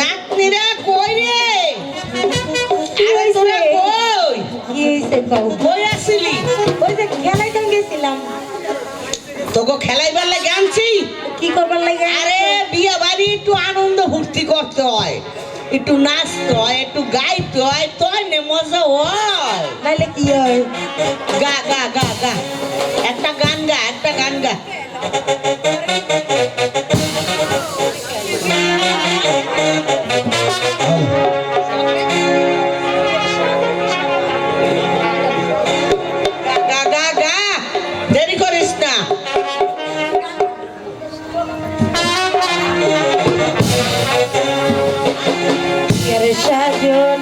নাতনিরা কই রে? আরে তোরা কই? কি হয়েছে কও? কই আসিলি? ওই যে খেলাইতে গেছিলাম? তোকে খেলাইবার লাগে আনছি। কি করবার লাগে আরে বিয়ে বাড়ি একটু আনন্দ ফুর্তি করতে হয়। একটু নাচতে হয় একটু গাইতে হয় তোর নে মজা হয়। নাইলে কি হয়? গা গা গা গা। একটা গান গা একটা গান গা,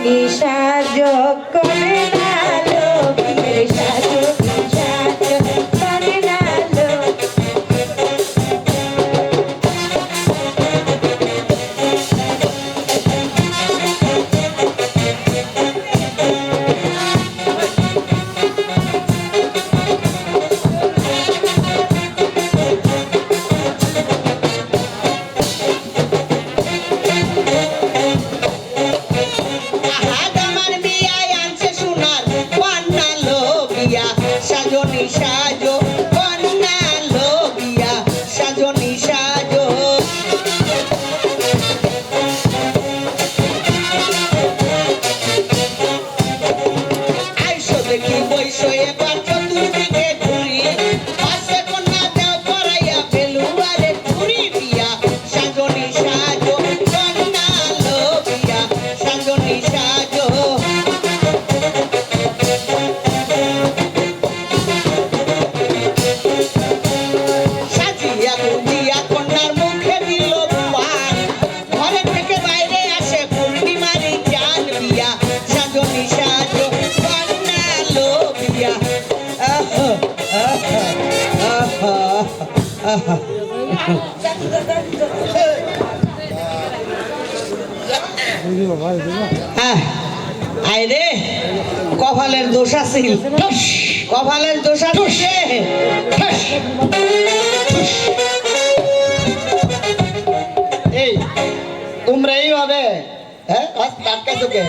সাজো নিসাজো আহ, আয় রে কপালের দোষ আছিল। কপালের দোষ আছে এই তোমরা এইভাবে হ্যাঁ আজ টাটকা চোখে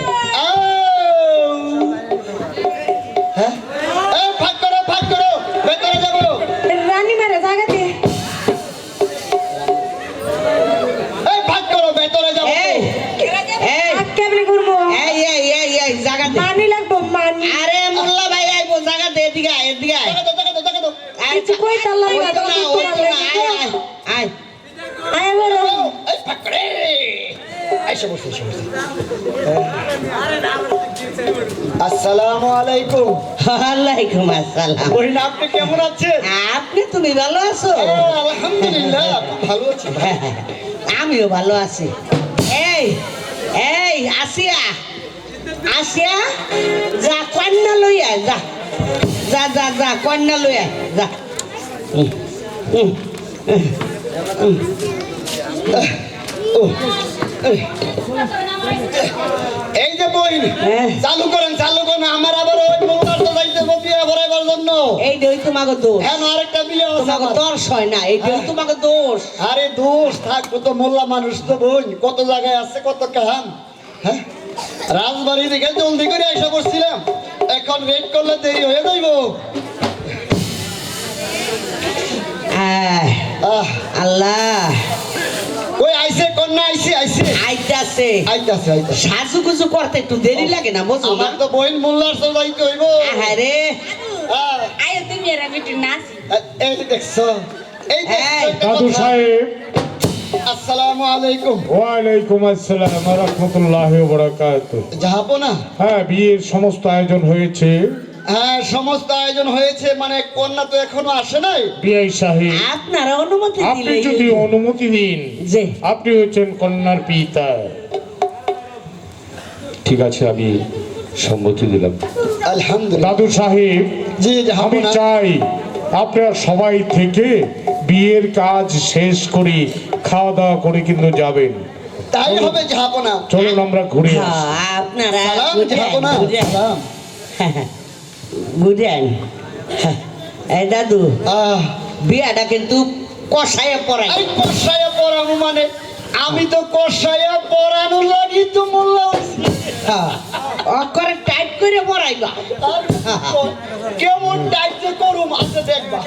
কিছু কই তাল্লা ওই না তো না ওই তো না আয় আয় বলো এই, করে এসে বসে বসে আসসালামু আলাইকুম ওয়ালাইকুম আসসালাম ওই না আপনি কেমন আছেন আপনি তুমি ভালো আছো হ্যাঁ, আলহামদুলিল্লাহ ভালো আছি আমিও ভালো আছি এই এই আসিয়া আসিয়া যা কন্যা লই আয় যা যা যা যা কন্যা লই আয় যা এই। এই যে বই হ্যাঁ। চালু করেন চালু করেন আমার আবার ওই মোল্লার তো যাইতে ভরাইবার জন্য। এইটাই তোমাকে দোষ। হ্যাঁ আরেকটা বিয়ে আছে তোমাকে দোষ হয় না এইটাই তোমাকে দোষ। আরে দোষ থাকব তো মোল্লা মানুষ তো বোন কত জায়গায় আছে কত কাম হ্যাঁ? রাজবাড়ি দিকে জলদি করে এসে বসছিলাম। এখন ওয়েট করলে দেরি হয়ে যাইব। আল্লাহ। ওই আইসে কন্যা আইসে আইসে আইতাছে। আইতাছে আইতাছে। সাজু গুজু করতে একটু দেরি লাগে না বুঝো আমার তো বইন মোল্লার তো যাইতে হইব। আরে আহ, আয় তুমি এর আমি একটু নাচ। এই দেখছ এই দেখছ দাদু সাহেব। আসসালামু আলাইকুম। ওয়ালাইকুম আসসালাম রহমতুল্লাহ বরাকাত যাব না। হ্যাঁ বিয়ের সমস্ত আয়োজন হয়েছে। হ্যাঁ সমস্ত আয়োজন হয়েছে মানে কন্যা তো এখনও আসে নাই। বিআই সাহেব আপনারা অনুমতি আপনি যদি অনুমতি দিন যে আপনি হচ্ছেন কন্যার পিতা। ঠিক আছে আমি সম্মতি দিলাম। আলহামদুলিল্লাহ। দাদু সাহেব জি আমি চাই আপনারা সবাই থেকে বিয়ের কাজ শেষ করে খাওয়া দাওয়া করে কিন্তু যাবেন। তাই হবে যাব না চলুন আমরা ঘুরে আসি। হ্যাঁ, আপনারা সালাম সালাম বুঝেন হ্যাঁ, এই দাদু আহ। বিয়াটা কিন্তু কষায় পড়াই এই কষায় পড়াবো মানে? আমি তো কষাইয়া পড়ানো লাগি তো হইছি। হ্যাঁ অকরে টাইট করে পড়াইবা। কেমন দায়িত্ব করুম আছে দেখবা।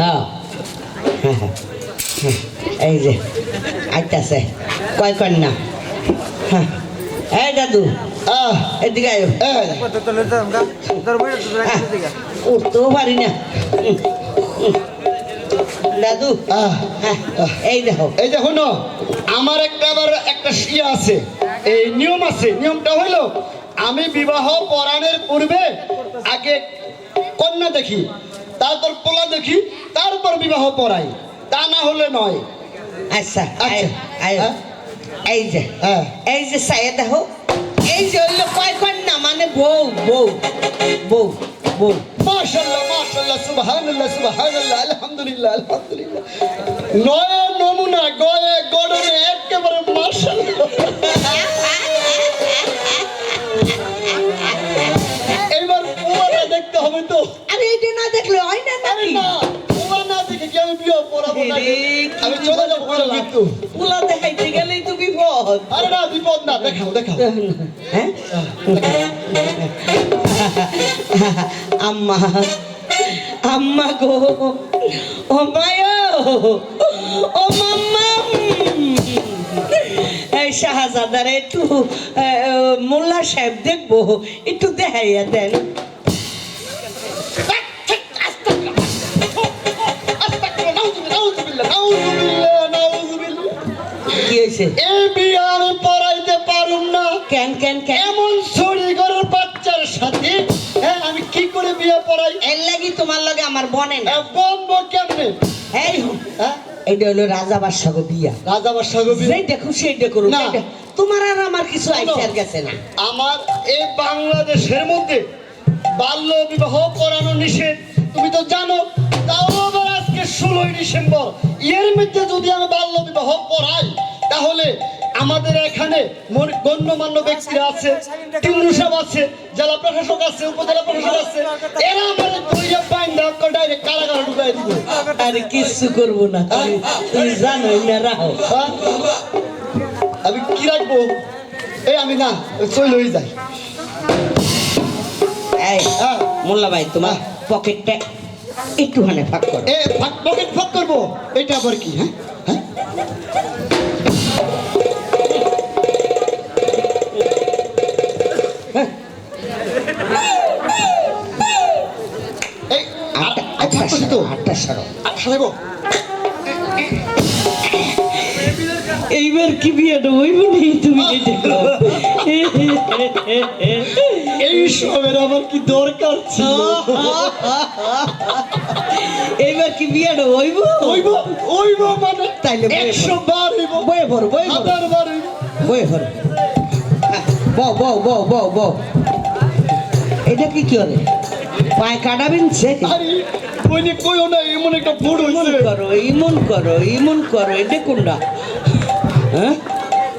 হ্যাঁ এই যে আইতাছে কয় কন্যা? হ্যাঁ এই দাদু আহ, এদিকে আয়ো। উঠতেও পারি না। দাদু হ্যাঁ এই দেখো। এই যে শোনো আমার একটা আবার একটা ইয়ে আছে। এই নিয়ম আছে নিয়মটা হইল আমি বিবাহ পড়ানোর পূর্বে আগে কন্যা দেখি তারপর পোলা দেখি তারপর বিবাহ পড়াই। তা না হলে নয়। আচ্ছা আচ্ছা। এই যে এই যে সাইয়ে দেখো। এই যে হইল কয় কন্যা মানে বউ বউ বউ বউ। মাশাল্লাহ মাশাল্লাহ সুবহানাল্লাহ সুবহানাল্লাহ আলহামদুলিল্লাহ আলহামদুলিল্লাহ। নয় নমুনা গয়ে গড়নে একেবারে মাশাল্লাহ এইবার পুয়াটা দেখতে হবে তো। আরে এইটা না দেখলে হয় না আরে নাকি না পুয়া না দেখে কি আমি বিয়ে পড়াবো না আমি চলে যাব কিন্তু পোলা দেখাইতে গেলেই তো আরে না, বিপদ না। দেখাও দেখাও। হ্যাঁ? আম্মা আম্মা গো। ও মায়া। ও মাম্মা শাহজাদার একটু মোল্লা সাহেব দেখব। একটু দেখাইয়া দেন। কি হয়েছে এই বিয়ে আমি পড়াইতে পারুম না। কেন কেন কেন? এমন চুরি ঘরের বাচ্চার সাথে হ্যাঁ আমি কি করে বিয়ে পড়াই? এর লাগি তোমার লগে আমার বনে না। বম্ব কেমনে? এই হ্যাঁ? এইটা হলো রাজা বাদশাহ বিয়া। রাজা বাদশাহ গভীর যেটা খুশি সেইটা করুন না। তোমার আর আমার কিছু আইসে আর গেছে না। আমার এই বাংলাদেশের মধ্যে বাল্য বিবাহ করানো নিষেধ। তুমি তো জানো তাও আবার আজকে ষোলোই ডিসেম্বর। এর মধ্যে যদি আমি বাল্য বিবাহ করাই তাহলে আমাদের এখানে মন- গণ্যমান্য ব্যক্তিরা আছে টিমরু সাহেব আছে জেলা প্রশাসক আছে উপজেলা প্রশাসক আছে এরা আমার দুইটা বাইন্দা ডাইরেক্ট কারাগারে ঢুকাই দিব। আরে কিচ্ছু করব না তুমি তুমি জানোই না রাহো। হ্যাঁ? আমি কি রাখব? এই আমি না চল হয়ে যাই এই হ্যাঁ। মোল্লা ভাই তোমার পকেটটা একটুখানে ফাঁক করো। এ ফাঁক পকেট ফাঁক করব? এটা আবার কি হ্যাঁ? হ্যাঁ? সারো। এইবার কি বিয়েটা হইব নেই তুমি করো। এই সবের আমার কি দরকার ছিল? এইবার কি বিয়েটা হইব ওইব? ওইব মানে তাইলে বয়ে একশো বার হইব। বয়ে ভরো বয়ে ভরো হাজার বার হইব। বয়ে ভরো বউ বউ বউ বউ বউ এটা কি কি হবে পায়ে কাটা বিনছে? আরে কইও না এমন একটা ফুড হইছে। করো ইমন করো ইমন করো এটা কোনটা? হ্যাঁ?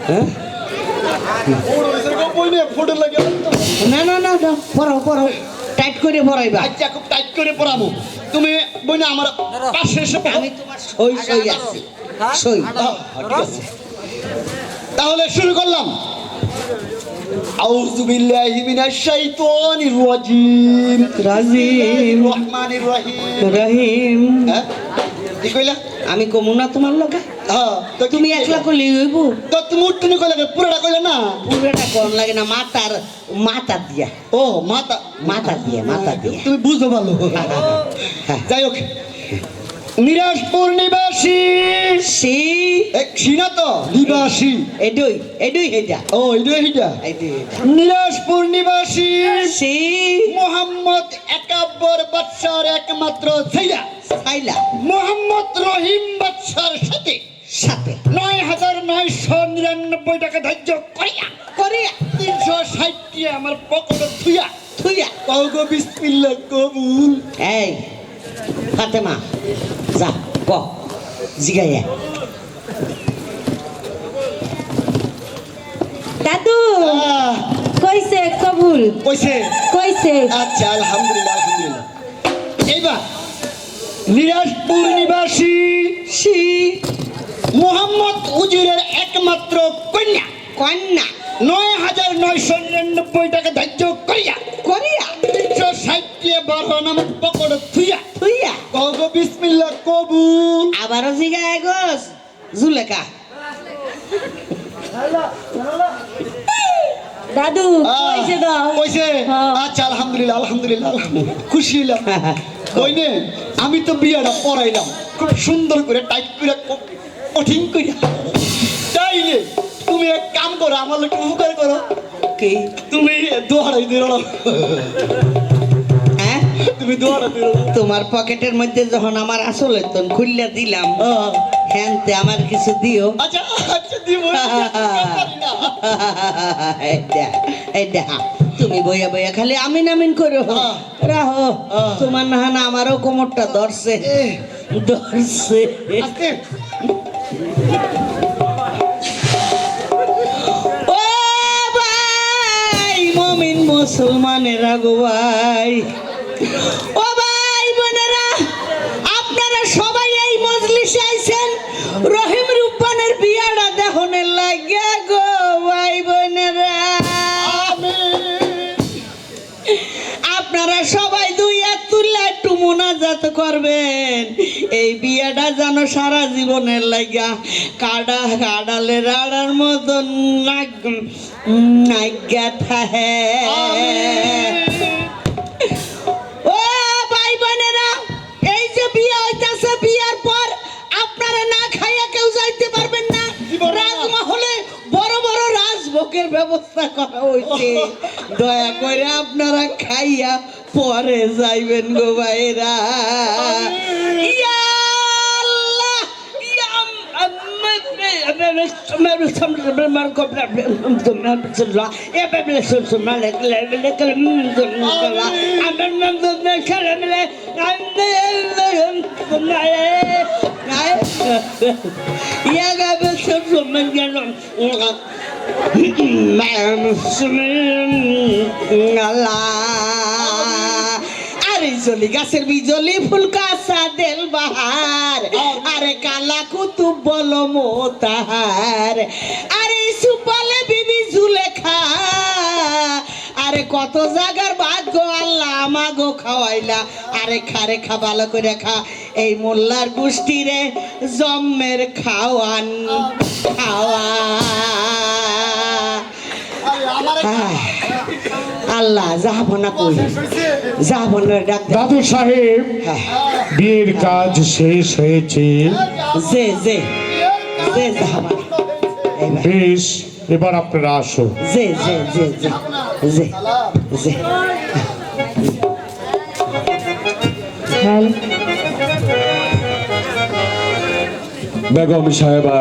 হ্যাঁ? হইছে গো লাগে? না না না না টাইট করে পড়াইবা। আচ্ছা খুব টাইট করে পড়াবো। তুমি বইনা আমার পাশে এসে। আমি তোমার সই সই আছি। সই আহ, ঠিক আছে। তাহলে শুরু করলাম। বিল্লাহি মিনাশ শাইতানির রাজিম। রাজিম। রহমানির রহিম। রহিম। হ্যাঁ? কি কইলা? আমি কমু না তোমার লগে? হ্যাঁ তো তুমি কইলা? একলা করলে হইব? তো তুমি উঠতে কইলা? পুরোটা কইলা না? পুরোটা কোন লাগে না মাতার মাথা দিয়া। ও মাতা মাথা দিয়ে মাথা দিয়ে। তুমি বুঝো ভালো। হ্যাঁ। যাই হোক নিরাজপুর নিবাসী। সি। এক সিনা তো নিবাসী। এডুই এডুই হেজা। ও এডুই নিরাজপুর নিবাসী। সি। মোহাম্মদ একাব্বর বাদশার একমাত্র ছেলে। সাইলা। মোহাম্মদ রহিম বাদশার সাথে। সাথে। নয় হাজার নয়শো নিরানব্বই টাকা ধার্য করিয়া। করিয়া। তিনশো ষাটটি আমার পকেটে থুইয়া থুইয়া কৌগো বিসমিল্লাহ কবুল। এই ফাতেমা যা ক জিগাইয়া দাদু কইছে কবুল কইছে কইছে আচ্ছা আলহামদুলিল্লাহ আলহামদুলিল্লাহ এইবার নিরাজপুর নিবাসী সি মোহাম্মদ উজিরের একমাত্র কন্যা কন্যা নয় হাজার নয়শো নিরানব্বই টাকা ধার্য করিয়া করিয়া? তিনশো ষাটটি বারো নামের আবারও জিগায় গোস জুলেখা দাদু কইছে দাও। কইছে হ্যাঁ। আচ্ছা আলহামদুলিল্লাহ আলহামদুলিল্লাহ খুশি হইলাম। কইনে আমি তো বিয়াটা পড়াইলাম খুব সুন্দর করে টাইট করে কঠিন করে। তাইলে তুমি এক কাম করো আমার লোক উপকার করো। কি? তুমি দোহারাই দিল তুমি তোমার পকেটের মধ্যে যখন আমার আসলে তখন খুললে দিলাম হ্যান্তে আমার কিছু দিও। আচ্ছা আচ্ছা দিব তুমি বইয়া বইয়া খালি আমিন আমিন করো। রাহো। তোমার না না আমারও কোমরটা ধরছে। ধরছে। মুসলমানেরা গো ভাই। ও ভাই বোনেরা, আপনারা সবাই এই মজলিসে আইছেন? রহিম রূপানের বিয়াটা দেখনের লাগিয়া গো ভাই বোনেরা। আপনারা সবাই দুই তুললে একটু মোনাজাত করবেন। এই বিয়েটা যেন সারা জীবনের লাগা কাডা কাডালে রাড়ার মতন নাগ্যা থাহে ব্যবস্থা করা হয়েছে দয়া করে আপনারা খাইয়া পরে যাইবেন গো ভাইরা। ইয়া আল্লাহ, ইয়া আরে জলি গাছের বিজলি ফুল কাসা দেল বাহার। আরে কালা কুতুব বল মোতাহার। আরে সুপালে বিবি জুলেখা আরে কত জাগার ভাগ্য আল্লাহ আমাগো খাওয়াইলা। আরে খারে খা, ভালো করে খা। এই মোল্লার গোষ্ঠী রে জম্মের খাওয়ান খাওয়া আল্লাহ যাব না কই যাব না ডাক দাদু সাহেব হ্যাঁ, বিয়ের কাজ শেষ হয়েছে। যে যে যাব এবার বেশ এবার আপনারা আসো। যে যে যে যে যে যে। বেগম সাহেবা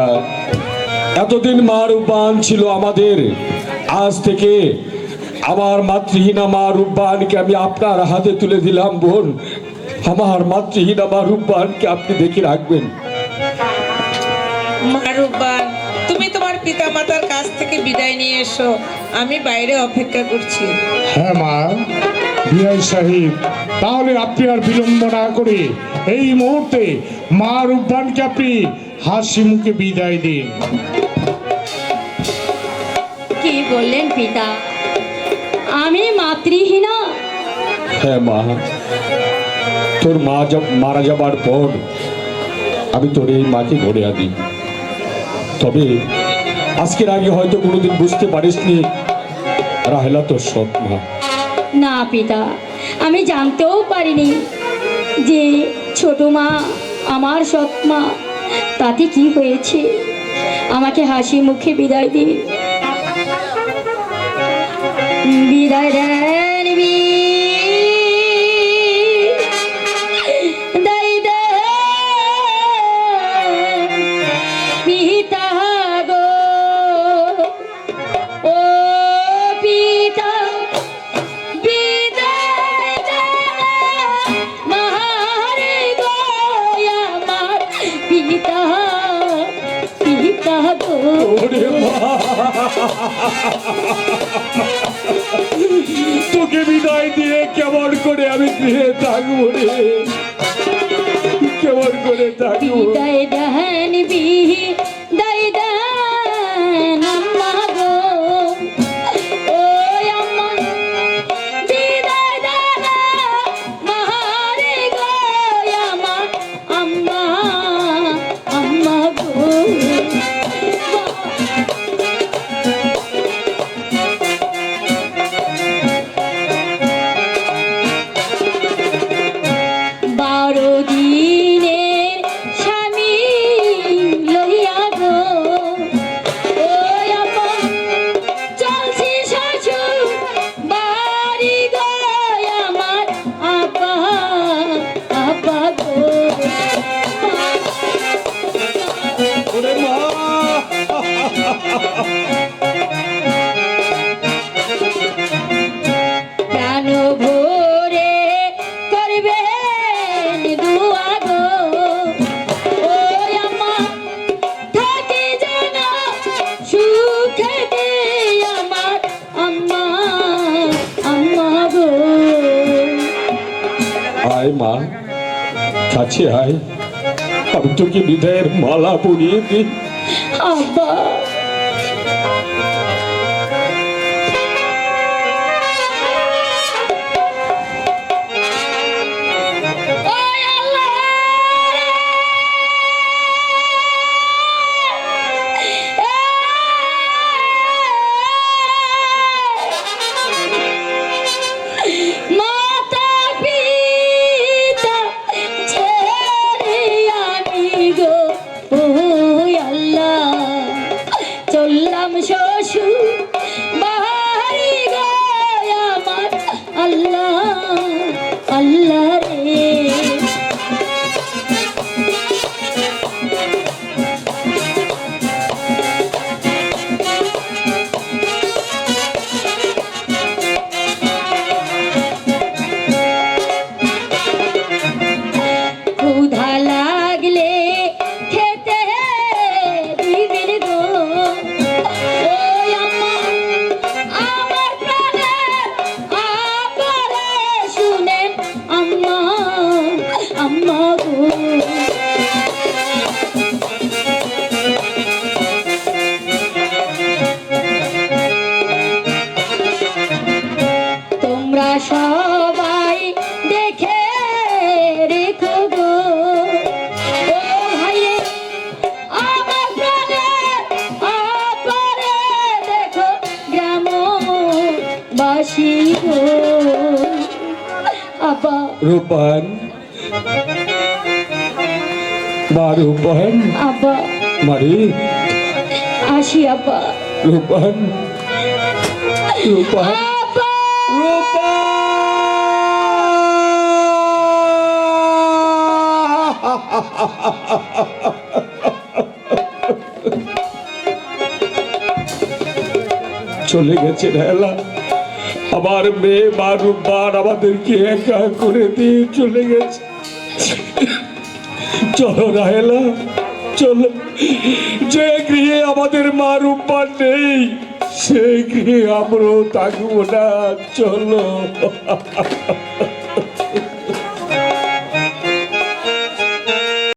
এতদিন মার উপান ছিল আমাদের। আজ থেকে আমার মাতৃহীনা মা রূপবানকে আমি আপনার হাতে তুলে দিলাম বোন। আমার মাতৃহীনা মা রূপবানকে আপনি দেখে রাখবেন। মারুবান তুমি তোমার পিতা মাতার কাছ থেকে বিদায় নিয়ে এসো। আমি বাইরে অপেক্ষা করছি। হ্যাঁ মা। বিআই সাহেব তাহলে আপনি আর বিলম্ব না করে এই মুহূর্তে মা রূপবানকে আপনি হাসি মুখে বিদায় দিন। বললেন পিতা আমি মাতৃহীনা। হ্যাঁ মা তোর মা মারা যাবার পর আমি তোর এই মাকে ঘরে আনি। তবে আজকের আগে হয়তো কোনোদিন বুঝতে পারিসনি রাহেলা তোর সৎ মা। না পিতা আমি জানতেও পারিনি যে ছোট মা আমার সৎ মা। তাতে কি হয়েছে? আমাকে হাসি মুখে বিদায় দিন। বিদায় দেন বিদায় দেন পিতা গো তোকে বিদায় দিয়ে কেমন করে আমি গৃহে থাকব রে? কেমন করে থাকব? বিদায় তোকে বিদায়ের মালা পরিয়ে দিই সবাই দেখে রেখো গো। আমার প্রাণে আপরে দেখো গ্রামবাসী গো। আবা রূপান মা রূপান আবা মারি। আসি আবা রূপান রূপান। চলে গেছে রেলা আমার মেয়ে রূপবান আমাদেরকে একা করে দিয়ে চলে গেছে। চলো রাহেলা চলো। যে গৃহে আমাদের মা রূপবান নেই, সেই গৃহে আমরাও থাকব না, চলো।